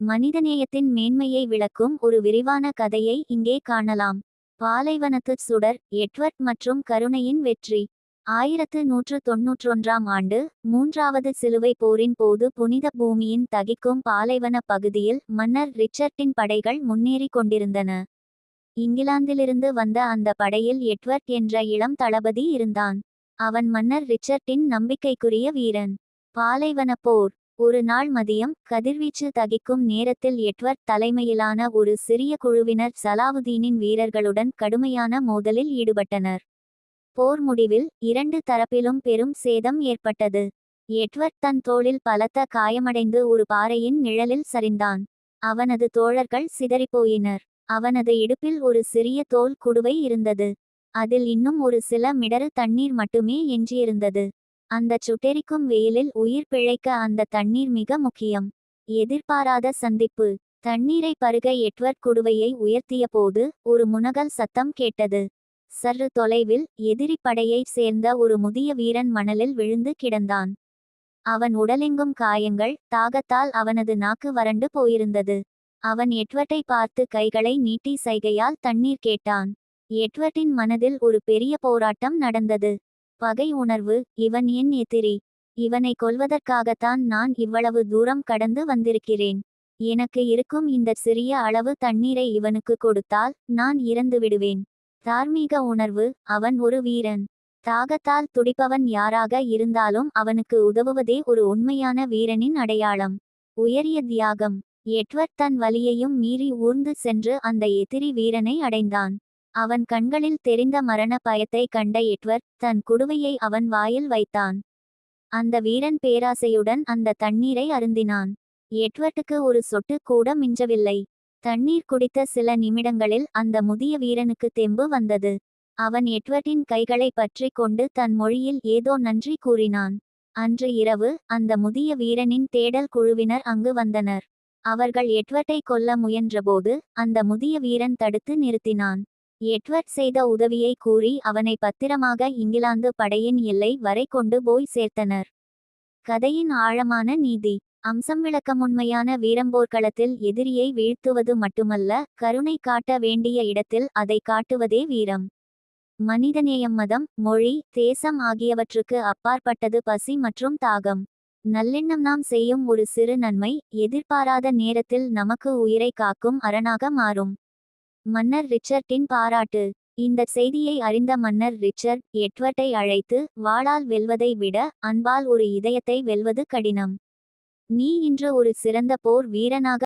மனிதநேயத்தின் மேன்மையை விளக்கும் ஒரு விரிவான கதையை இங்கே காணலாம். பாலைவனத்து சுடர் எட்வர்ட் மற்றும் கருணையின் வெற்றி. ஆயிரத்து நூற்று தொன்னூற்றொன்றாம் ஆண்டு மூன்றாவது சிலுவை போரின் போது புனித பூமியின் தகிக்கும் பாலைவன பகுதியில் மன்னர் ரிச்சர்ட்டின் படைகள் முன்னேறிக் கொண்டிருந்தன. இங்கிலாந்திலிருந்து வந்த அந்த படையில் எட்வர்ட் என்ற இளம் தளபதி இருந்தான். அவன் மன்னர் ரிச்சர்ட்டின் நம்பிக்கைக்குரிய வீரன். பாலைவன போர் ஒரு நாள் மதியம் கதிர்வீச்சு தகிக்கும் நேரத்தில் எட்வர்ட் தலைமையிலான ஒரு சிறிய குழுவினர் சலாவுதீனின் வீரர்களுடன் கடுமையான மோதலில் ஈடுபட்டனர். போர் முடிவில் இரண்டு தரப்பிலும் பெரும் சேதம் ஏற்பட்டது. எட்வர்ட் தன் தோளில் பலத்த காயமடைந்து ஒரு பாறையின் நிழலில் சரிந்தான். அவனது தோழர்கள் சிதறிப்போயினர். அவனது இடுப்பில் ஒரு சிறிய தோல் குடுவை இருந்தது. அதில் இன்னும் ஒரு சில மிடறு தண்ணீர் மட்டுமே எஞ்சியிருந்தது. அந்தச் சுட்டெரிக்கும் வெயிலில் உயிர் பிழைக்க அந்த தண்ணீர் மிக முக்கியம். எதிர்பாராத சந்திப்பு. தண்ணீரை பருக எட்வர்ட் குடுவையை உயர்த்தியபோது ஒரு முனகல் சத்தம் கேட்டது. சற்று தொலைவில் எதிரி படையைச் சேர்ந்த ஒரு முதிய வீரன் மணலில் விழுந்து கிடந்தான். அவன் உடலெங்கும் காயங்கள் தாகத்தால் அவனது நாக்கு வறண்டு போயிருந்தது. அவன் எட்வர்ட்டை பார்த்து கைகளை நீட்டி சைகையால் தண்ணீர் கேட்டான். எட்வர்ட்டின் மனதில் ஒரு பெரிய போராட்டம் நடந்தது. பகை உணர்வு இவன் என் எதிரி. இவனை கொல்வதற்காகத்தான் நான் இவ்வளவு தூரம் கடந்து வந்திருக்கிறேன். எனக்கு இருக்கும் இந்த சிறிய அளவு தண்ணீரை இவனுக்கு கொடுத்தால் நான் இறந்து விடுவேன். தார்மீக உணர்வு அவன் ஒரு வீரன். தாகத்தால் துடிப்பவன் யாராக இருந்தாலும் அவனுக்கு உதவுவதே ஒரு உண்மையான வீரனின் அடையாளம். உயரிய தியாகம். எட்வர்ட் தன் வலியையும் மீறி ஊர்ந்து சென்று அந்த எதிரி வீரனை அடைந்தான். அவன் கண்களில் தெரிந்த மரண பயத்தை கண்ட எட்வர் தன் குடுவையை அவன் வாயில் வைத்தான். அந்த வீரன் பேராசையுடன் அந்த தண்ணீரை அருந்தினான். எட்வர்ட்டுக்கு ஒரு சொட்டு கூட மிஞ்சவில்லை. தண்ணீர் குடித்த சில நிமிடங்களில் அந்த முதிய வீரனுக்கு தெம்பு வந்தது. அவன் எட்வர்ட்டின் கைகளை பற்றி கொண்டு தன் மொழியில் ஏதோ நன்றி கூறினான். அன்று இரவு அந்த முதிய வீரனின் தேடல் குழுவினர் அங்கு வந்தனர். அவர்கள் எட்வர்ட்டை கொல்ல முயன்றபோது அந்த முதிய வீரன் தடுத்து நிறுத்தினான். எட்வர்ட் செய்த உதவியை கூறி அவனை பத்திரமாக இங்கிலாந்து படையின் எல்லை வரை கொண்டு போய் சேர்த்தனர். கதையின் ஆழமான நீதி. அம்சம் விளக்கம் உண்மையான வீரம்போர்க்களத்தில் எதிரியை வீழ்த்துவது மட்டுமல்ல கருணை காட்ட வேண்டிய இடத்தில் அதை காட்டுவதே வீரம். மனிதநேயம் மதம் மொழி தேசம் ஆகியவற்றுக்கு அப்பாற்பட்டது பசி மற்றும் தாகம். நல்லெண்ணம் நாம் செய்யும் ஒரு சிறு நன்மை எதிர்பாராத நேரத்தில் நமக்கு உயிரை காக்கும் அரணாக மாறும். மன்னர் ரிச்சர்ட்டின் பாராட்டு. இந்த செய்தியை அறிந்த மன்னர் ரிச்சர்ட் எட்வர்ட்டை அழைத்து வாளால் வெல்வதை விட அன்பால் ஒரு இதயத்தை வெல்வது கடினம். நீ இன்று ஒரு சிறந்த போர் வீரனாக